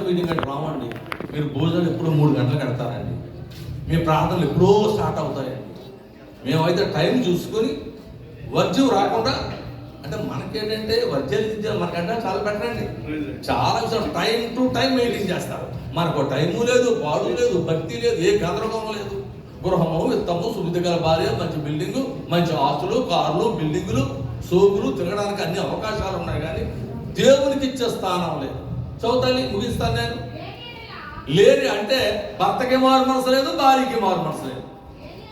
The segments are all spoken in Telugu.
స్పెషల్ మీటింగ్ అంటే రావండి. మీరు భోజనం ఎప్పుడో మూడు గంటలు కడతారండి. మీ ప్రార్థనలు ఎప్పుడో స్టార్ట్ అవుతాయండి. మేమైతే టైం చూసుకొని వర్జ్యం రాకుండా అంటే మనకేంటంటే వర్జ్యాలు దిద్యాలు మనకంటే చాలా పెట్టండి చాలా విషయం టైం టు టైం మెయింటైన్ చేస్తారు. మనకు టైము లేదు పాడు లేదు భక్తి లేదు ఏ గందరగోళం లేదు. గృహము విత్తము సువిధ గల భార్య మంచి బిల్డింగు మంచి ఆస్తులు కార్లు బిల్డింగులు సోకులు తిరగడానికి అన్ని అవకాశాలు ఉన్నాయి కానీ దేవునికి ఇచ్చే స్థానం లేదు. చదువుతాను ముగిస్తాను నేను. లేని అంటే భర్తకి మారు మనసు లేదు భార్యకి మారు మనసు లేదు.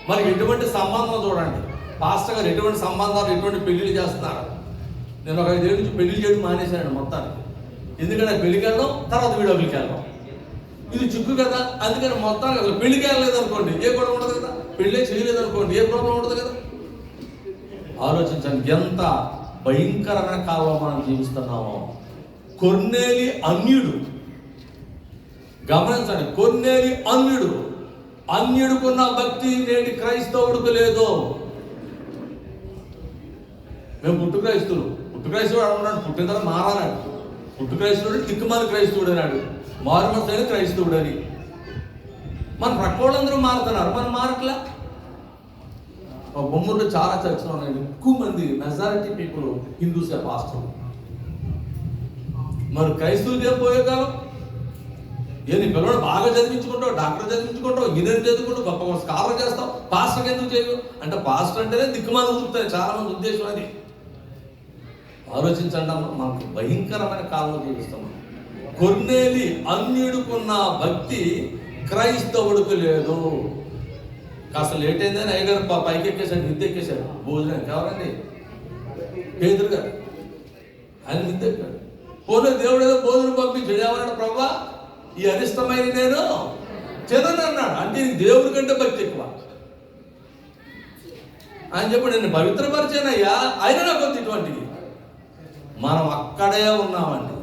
మరి ఎటువంటి సంబంధం చూడండి. పాస్టర్ గారు ఎటువంటి సంబంధాలు ఎటువంటి పెళ్ళిళ్ళు చేస్తున్నారు? నేను ఒక ఐదేళ్ళ నుంచి పెళ్ళి చేయడం మానేశాను మొత్తానికి. ఎందుకంటే పెళ్ళికి వెళ్ళడం తర్వాత వీడియోకి వెళ్ళడం. ఇది చిక్కు కదా? అందుకని మొత్తానికి అసలు పెళ్ళికి వెళ్ళలేదు అనుకోండి ఏ గొడవ ఉండదు కదా? పెళ్ళే చేయలేదు అనుకోండి ఏ ప్రాబ్లం ఉండదు కదా? ఆలోచించండి ఎంత భయంకరమైన కాలంలో మనం జీవిస్తున్నామో. కొన్నేలి అన్యుడు. గమనించండి కొన్నేలి అన్యుడు. అన్యుడుకున్న భక్తి నేటి క్రైస్తవుడికి లేదు. మేము పుట్టు క్రైస్తువులు పుట్టు క్రైస్తవుడు అనుకున్నాడు పుట్టిన తర్వాత మారాడు పుట్టు క్రైస్తవుడు తిక్కుమాలి క్రైస్తవుడు అన్నాడు. మారుమసైన క్రైస్తవుడు అని. మన ప్రక్కవాళ్ళందరూ మారుతున్నారు. మనం మారట్లా? మా బొమ్మలో చాలా చర్చలు ఉన్నాయి. ఎక్కువ మంది మెజారిటీ పీపుల్ హిందూస్ పాస్టర్ మరి క్రైస్తవులకి ఏం పోయే కాలం ఏది పిల్లడు బాగా చదివించుకుంటావు డాక్టర్ చదివించుకుంటావు ఇంజనీర్ చదువుకుంటావు గొప్ప స్కాలర్ చేస్తావు పాస్టర్కి ఎందుకు చేయవు? అంటే పాస్టర్ అంటేనే దిక్కుమాలు చూపుతాయి చాలా మంది ఉద్దేశం అది. ఆలోచించండి మనకు భయంకరమైన కాలంలో జీవిస్తాం కొన్నేలి అన్యుడుకున్న భక్తి క్రైస్తవుడికి లేదు. కాస్త లేట్ అయిందని అయ్యగారు పైకి ఎక్కేశాడు నిద్ర ఎక్కేశాడు భోజనం ఎవరండి? పేదరు గారు ఆయన నిద్ర ఎక్కాడు పోనీ దేవుడు ఏదో భోజనం పంపించాడు. ఏమన్నాడు ప్రభా ఈ అరిష్టమైన నేను చదవను అన్నాడు. అంటే నీకు దేవుడి కంటే భక్తి ఎక్కువ. ఆయన చెప్పి నేను పవిత్రపరిచానయ్యా. ఆయన నాకు వద్దు ఇటువంటివి మనం అక్కడే ఉన్నామండి.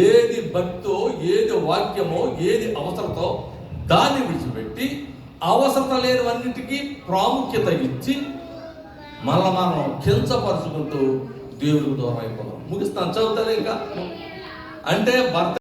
ఏది భక్తో ఏది వాక్యమో ఏది అవసరతో దాన్ని విడిచిపెట్టి అవసరత లేనివన్నిటికీ ప్రాముఖ్యత ఇచ్చి మళ్ళా మనం కించపరుచుకుంటూ దేవుడికి దూరం అయిపోదాం. ముగిస్తాను. చదువుతానే ఇంకా? అంటే భర్త